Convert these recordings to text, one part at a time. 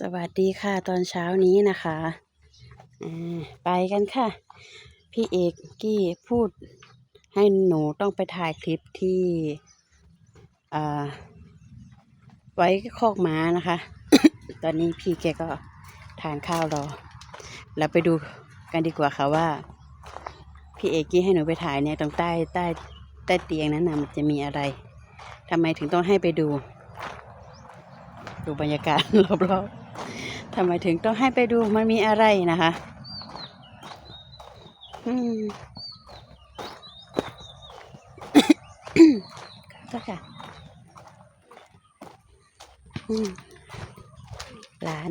สวัสดีค่ะตอนเช้านี้นะคะไปกันค่ะ พี่เอกกี้พูดให้หนูต้องไปถ่ายคลิปที่ไว้คอกม้านะคะ ตอนนี้พี่แกก็ทานข้าวรอ แล้วไปดูกันดีกว่าค่ะว่า พี่เอกกี้ให้หนูไปถ่ายเนี่ยตรงใต้ใต้ใต้เตียงนั้นนะมันจะมีอะไรทำไมถึงต้องให้ไปดู ดูบรรยากาศรอบๆ ทำไมถึงต้องให้ไปดูมันมีอะไรนะคะอืมก็ค่ะอืมหลาน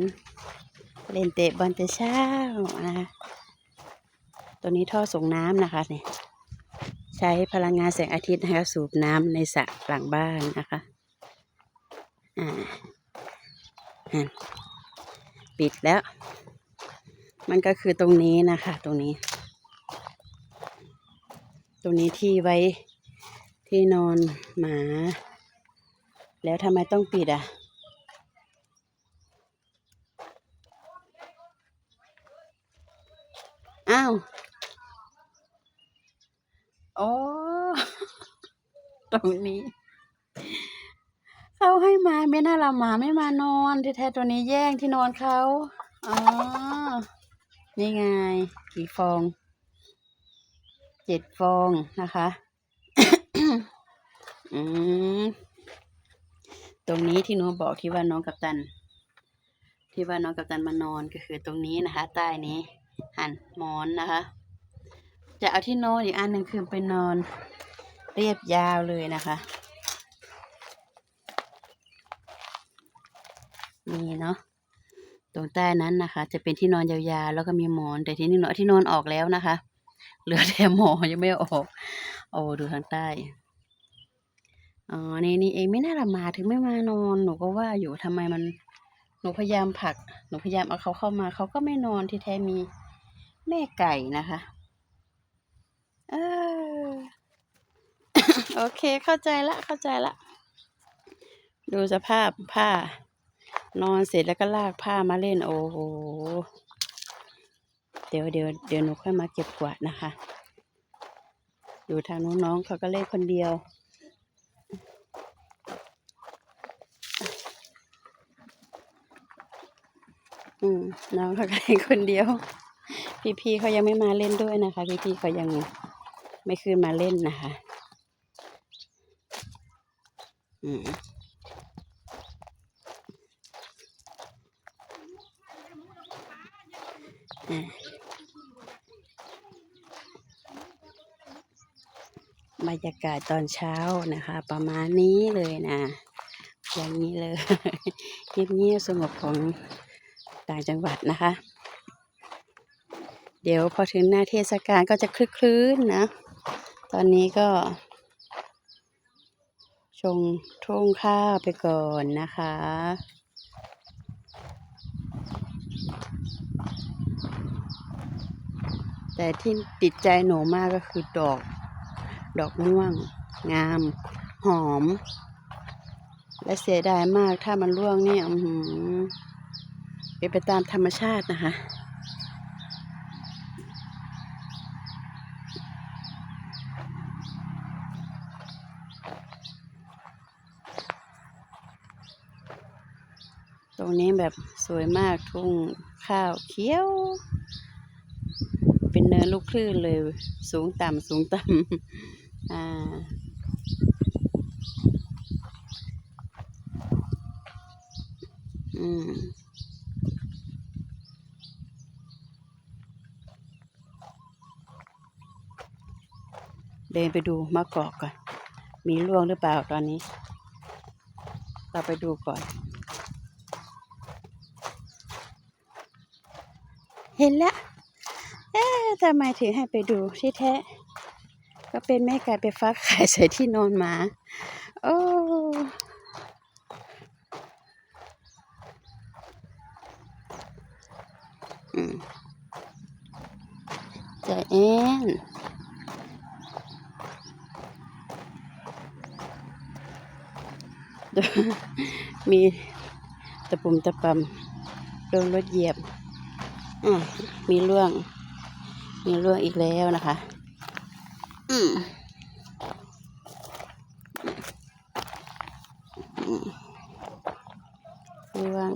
เล่นเตะบอลแต่เช้านะคะตัวนี้ท่อส่งน้ำนะคะเนี่ยใช้พลังงานแสงอาทิตย์นะคะสูบน้ำในสระหลังบ้านนะคะ อ่าอะ ปิดแล้ว มันก็คือตรงนี้นะคะ ตรงนี้ ตรงนี้ที่ไว้ที่นอนหมา แล้วทำไมต้องปิดอะอ้าวโอ้ตรงนี้ มาไม่น่าละหมาไม่มานอนแท้ๆตัวนี้แย่งที่นอนเขาอ๋อ นี่ไง กี่ฟอง เจ็ดฟองนะคะ อืม ตรงนี้ที่หนูบอกที่ว่าน้องกัปตัน ที่ว่าน้องกัปตันมานอนก็คือตรงนี้นะคะ ใต้นี้ หันหมอนนะคะ จะเอาที่นอนอีกอันหนึ่งคือไปนอน เรียบยาวเลยนะคะ นี่เนาะตรงใต้นั้นนะคะ จะเป็นที่นอนยาวๆแล้วก็มีหมอน แต่ที่นี่เนาะที่นอนออกแล้วนะคะ เหลือแต่หมอนยังไม่ออกโอ้ดูทางใต้อ๋อนี่นี่เองไม่น่าละมาถึงไม่มานอนหนูก็ว่าอยู่ทำไมมันหนูพยายามผลักหนูพยายามเอาเขาเข้ามา เขาก็ไม่นอนที่แท้มีแม่ไก่นะคะเออโอเคเข้าใจละเข้าใจละ ดูสภาพผ้า นอนเสร็จแล้วก็ลากผ้ามาเล่น โอ้โห เดี๋ยวเดี๋ยวเดี๋ยวหนูค่อยมาเก็บกวาดนะคะ อยู่ทางน้องๆเขาก็เล่นคนเดียว อืมน้องเขาก็เล่นคนเดียว พี่ๆเขายังไม่มาเล่นด้วยนะคะ พี่ๆเขายังไม่ขึ้นมาเล่นนะคะ อืม อะ บรรยากาศตอนเช้านะคะ ประมาณนี้เลยนะ อย่างนี้เลยเงียบๆสงบของต่างจังหวัดนะคะ เดี๋ยวพอถึงหน้าเทศกาลก็จะคลื้นๆนะ ตอนนี้ก็ชงทุ่งข้าวไปก่อนนะคะ แต่ที่ติดใจหนูมากก็คือดอก ดอกม่วง งาม หอม และเสียดายมากถ้ามันร่วงเนี่ยอือหือเป็นไปตามธรรมชาตินะคะตรงนี้แบบสวยมากทุ่งข้าวเขียว เป็นเนินลูกคลื่นเลย สูงต่ำสูงต่ำอ่าอืมเดินไปดูมะกอกก่อน มีร่วงหรือเปล่าตอนนี้ เราไปดูก่อน เห็นแล้ว เอ๊ะทำไมถึงให้ไปดูที่แท้ ก็เป็นแม่ไก่ไปฟักไข่ใส่ที่นอนหมา โอ้อืมใจแอนมีตะปุ่มตะปำโดนรถเหยียบอะมีเรื่อง มีเรื่องอีกแล้วนะคะ อืมอืมเรื่อง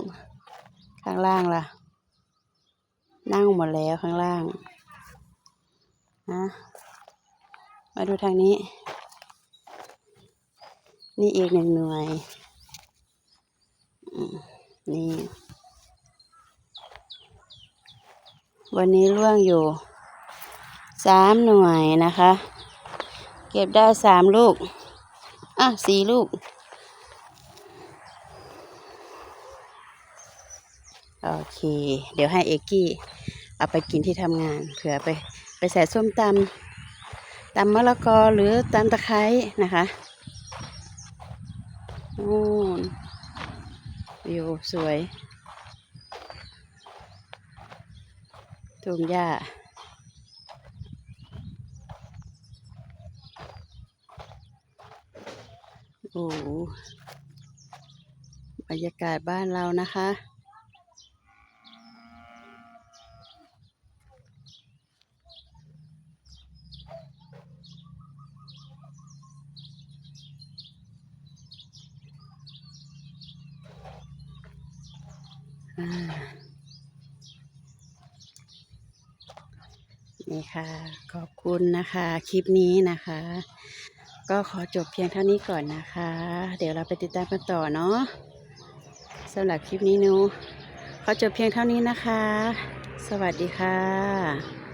ข้างล่างล่ะ นั่งหมดแล้วข้างล่าง นะ มาดูทางนี้ นี่อีกหนึ่งหน่วยอืมนี่ วันนี้ร่วงอยู่ สามหน่วยนะคะ เก็บได้สามลูก อะสี่ลูก โอเค เดี๋ยวให้เอกกี้ เอาไปกินที่ทำงาน เผื่อไปไปใส่ส้มตำตำมะละกอหรือตำตะไคร้นะคะนู่นวิวสวย ทุ่งหญ้า โอ้บรรยากาศบ้านเรานะคะ นี่ค่ะ ขอบคุณนะคะ คลิปนี้นะคะ ก็ขอจบเพียงเท่านี้ก่อนนะคะ เดี๋ยวเราไปติดตามกันต่อเนาะสำหรับคลิปนี้นูขอจบเพียงเท่านี้นะคะ สวัสดีค่ะ